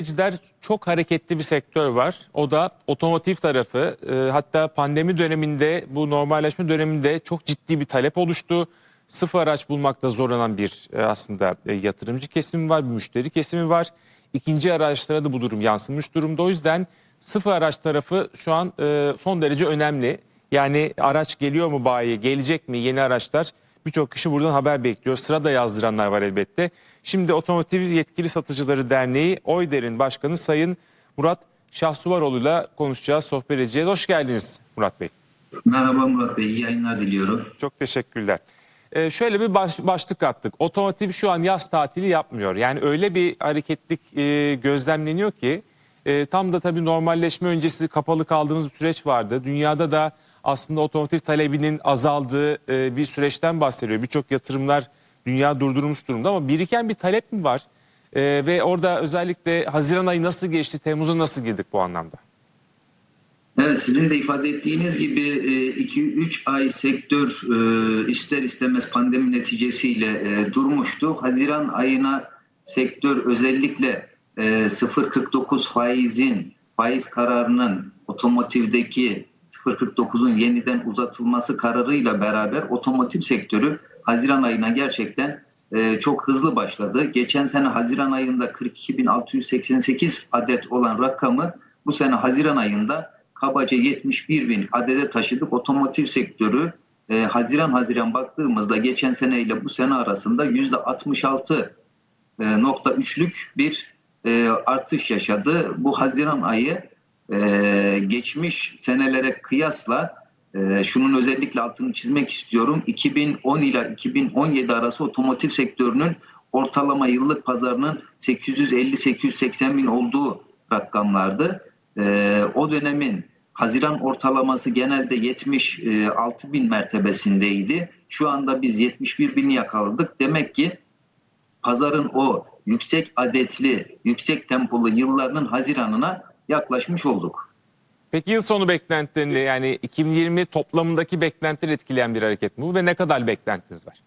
Üreticiler çok hareketli bir sektör var. O da otomotiv tarafı. Ee, hatta pandemi döneminde bu normalleşme döneminde çok ciddi bir talep oluştu. Sıfır araç bulmakta zorlanan bir e, aslında e, yatırımcı kesimi var, bir müşteri kesimi var. İkinci araçlara da bu durum yansımış durumda. O yüzden sıfır araç tarafı şu an e, son derece önemli. Yani araç geliyor mu bayiye, gelecek mi yeni araçlar? Birçok kişi buradan haber bekliyor. Sırada yazdıranlar var elbette. Şimdi Otomotiv Yetkili Satıcıları Derneği Oyder'in başkanı Sayın Murat Şahsuvaroğlu'yla konuşacağız, sohbet edeceğiz. Hoş geldiniz Murat Bey. Merhaba Murat Bey, iyi yayınlar diliyorum. Çok teşekkürler. Ee, şöyle bir baş- başlık attık. Otomotiv şu an yaz tatili yapmıyor. Yani öyle bir hareketlik e, gözlemleniyor ki e, tam da tabii normalleşme öncesi kapalı kaldığımız bir süreç vardı. Dünyada da aslında otomotiv talebinin azaldığı e, bir süreçten bahsediyor. Birçok yatırımlar dünya durdurmuş durumda ama biriken bir talep mi var? E, ve orada özellikle Haziran ayı nasıl geçti, Temmuz'a nasıl girdik bu anlamda? Evet, sizin de ifade ettiğiniz gibi 2-3 ay sektör e, ister istemez pandemi neticesiyle e, durmuştu. Haziran ayına sektör özellikle e, 0.49 faizin, faiz kararının otomotivdeki 0.49'un yeniden uzatılması kararıyla beraber otomotiv sektörü Haziran ayına gerçekten e, çok hızlı başladı. Geçen sene Haziran ayında 42.688 adet olan rakamı bu sene Haziran ayında kabaca 71 bin adede taşıdık. Otomotiv sektörü e, Haziran Haziran baktığımızda geçen seneyle bu sene arasında %66.3'lük bir e, artış yaşadı. Bu Haziran ayı e, geçmiş senelere kıyasla e, şunun özellikle altını çizmek istiyorum. 2010 ile 2017 arası otomotiv sektörünün ortalama yıllık pazarının 850-880 bin olduğu rakamlardı. E, o dönemin Haziran ortalaması genelde 76 bin mertebesindeydi. Şu anda biz 71 bini yakaladık. Demek ki pazarın o yüksek adetli, yüksek tempolu yıllarının Haziran'ına yaklaşmış olduk. Peki yıl sonu beklentilerini yani 2020 toplamındaki beklentileri etkileyen bir hareket mi bu ve ne kadar beklentiniz var?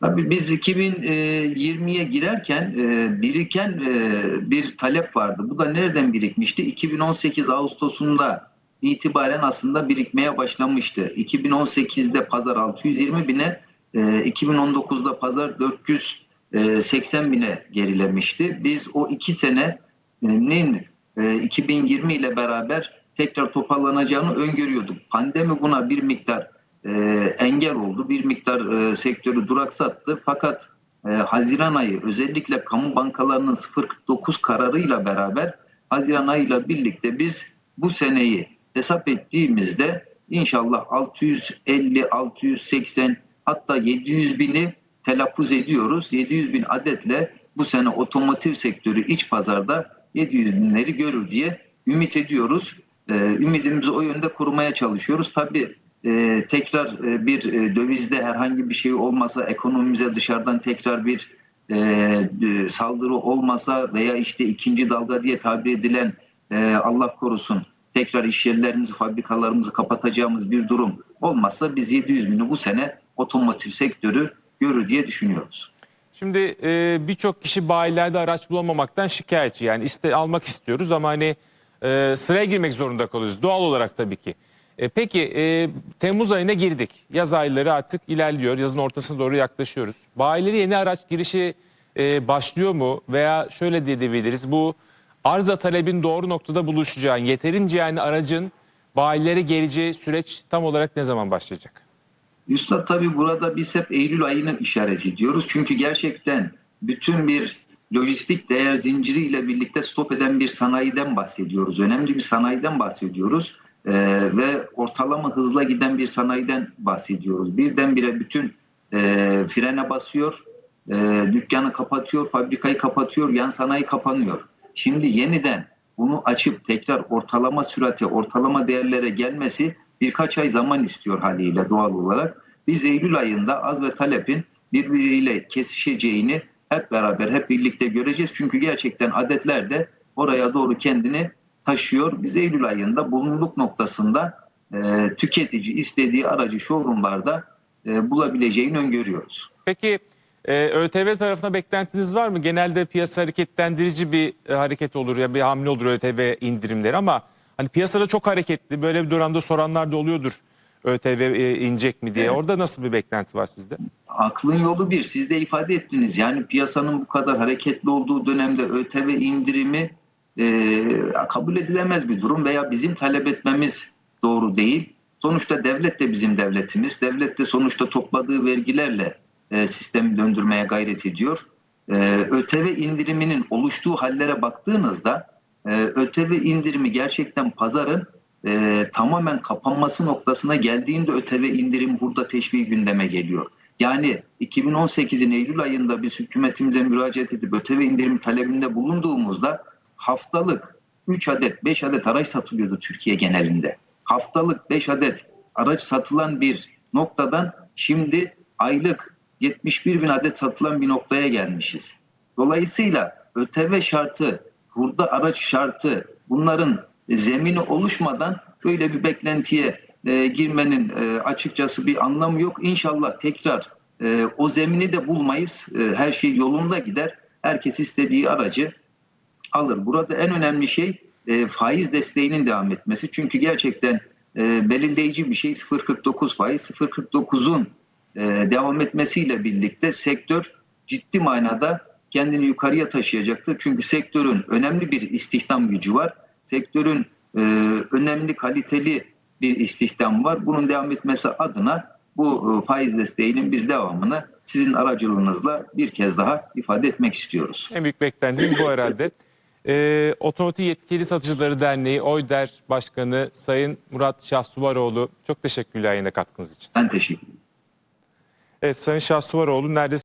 Tabii biz 2020'ye girerken e, biriken e, bir talep vardı. Bu da nereden birikmişti? 2018 Ağustos'unda itibaren aslında birikmeye başlamıştı. 2018'de pazar 620 bine, e, 2019'da pazar 480 bine gerilemişti. Biz o iki senenin e, 2020 ile beraber tekrar toparlanacağını öngörüyorduk. Pandemi buna bir miktar e, engel oldu. Bir miktar e, sektörü duraksattı. Fakat e, Haziran ayı özellikle kamu bankalarının 0.49 kararıyla beraber Haziran ayıyla birlikte biz bu seneyi hesap ettiğimizde inşallah 650, 680 hatta 700 bini telaffuz ediyoruz. 700 bin adetle bu sene otomotiv sektörü iç pazarda 700 binleri görür diye ümit ediyoruz. Ee, ümidimizi o yönde korumaya çalışıyoruz. Tabii e, tekrar e, bir e, dövizde herhangi bir şey olmasa, ekonomimize dışarıdan tekrar bir saldırı olmasa veya işte ikinci dalga diye tabir edilen Allah korusun tekrar iş yerlerimizi, fabrikalarımızı kapatacağımız bir durum olmazsa biz 700 bini bu sene otomotiv sektörü görür diye düşünüyoruz. Şimdi e, birçok kişi bayilerde araç bulamamaktan şikayetçi. Yani iste almak istiyoruz ama hani e, sıraya girmek zorunda kalıyoruz. Doğal olarak tabii ki. E, peki e, Temmuz ayına girdik. Yaz ayları artık ilerliyor. Yazın ortasına doğru yaklaşıyoruz. Bayilere yeni araç girişi e, başlıyor mu? Veya şöyle diye diyebiliriz. Bu arıza talebin doğru noktada buluşacağı, yeterince yani aracın bayilere geleceği süreç tam olarak ne zaman başlayacak? Üstad tabii burada biz hep Eylül ayını işaret ediyoruz. Çünkü gerçekten bütün bir lojistik değer zinciriyle birlikte stop eden bir sanayiden bahsediyoruz. Önemli bir sanayiden bahsediyoruz. Ee, ve ortalama hızla giden bir sanayiden bahsediyoruz. Birdenbire bütün e, frene basıyor, e, dükkanı kapatıyor, fabrikayı kapatıyor, yan sanayi kapanıyor. Şimdi yeniden bunu açıp tekrar ortalama sürate, ortalama değerlere gelmesi birkaç ay zaman istiyor haliyle doğal olarak. Biz Eylül ayında az ve talepin birbiriyle kesişeceğini hep beraber, hep birlikte göreceğiz. Çünkü gerçekten adetler de oraya doğru kendini taşıyor. Biz Eylül ayında bulunuluk noktasında e, tüketici istediği aracı showroomlarda e, bulabileceğini öngörüyoruz. Peki Ee, ÖTV tarafına beklentiniz var mı? Genelde piyasa hareketlendirici bir e, hareket olur ya bir hamle olur ÖTV indirimleri ama hani piyasada çok hareketli böyle bir duranda soranlar da oluyordur ÖTV e, inecek mi diye. Evet. Orada nasıl bir beklenti var sizde? Aklın yolu bir. Siz de ifade ettiniz. Yani piyasanın bu kadar hareketli olduğu dönemde ÖTV indirimi e, kabul edilemez bir durum veya bizim talep etmemiz doğru değil. Sonuçta devlet de bizim devletimiz. Devlet de sonuçta topladığı vergilerle e, sistemi döndürmeye gayret ediyor. E, ÖTV indiriminin oluştuğu hallere baktığınızda e, ÖTV indirimi gerçekten pazarın e, tamamen kapanması noktasına geldiğinde ÖTV indirim burada teşvik gündeme geliyor. Yani 2018'in Eylül ayında biz hükümetimize müracaat edip ÖTV indirim talebinde bulunduğumuzda haftalık 3 adet 5 adet araç satılıyordu Türkiye genelinde. Haftalık 5 adet araç satılan bir noktadan şimdi aylık 71 bin adet satılan bir noktaya gelmişiz. Dolayısıyla ÖTV şartı, hurda araç şartı bunların zemini oluşmadan böyle bir beklentiye e, girmenin e, açıkçası bir anlamı yok. İnşallah tekrar e, o zemini de bulmayız. E, her şey yolunda gider. Herkes istediği aracı alır. Burada en önemli şey e, faiz desteğinin devam etmesi. Çünkü gerçekten e, belirleyici bir şey 0.49 faiz. 0.49'un e, devam etmesiyle birlikte sektör ciddi manada kendini yukarıya taşıyacaktır. Çünkü sektörün önemli bir istihdam gücü var. Sektörün e, önemli kaliteli bir istihdam var. Bunun devam etmesi adına bu e, faiz desteğinin biz devamını sizin aracılığınızla bir kez daha ifade etmek istiyoruz. En büyük beklentiniz bu herhalde. Ee, Otomotiv Yetkili Satıcıları Derneği OYDER Başkanı Sayın Murat Şahsuvaroğlu çok teşekkürler yine katkınız için. Ben teşekkür ederim. Evet Sayın Şahsuvaroğlu neredeyse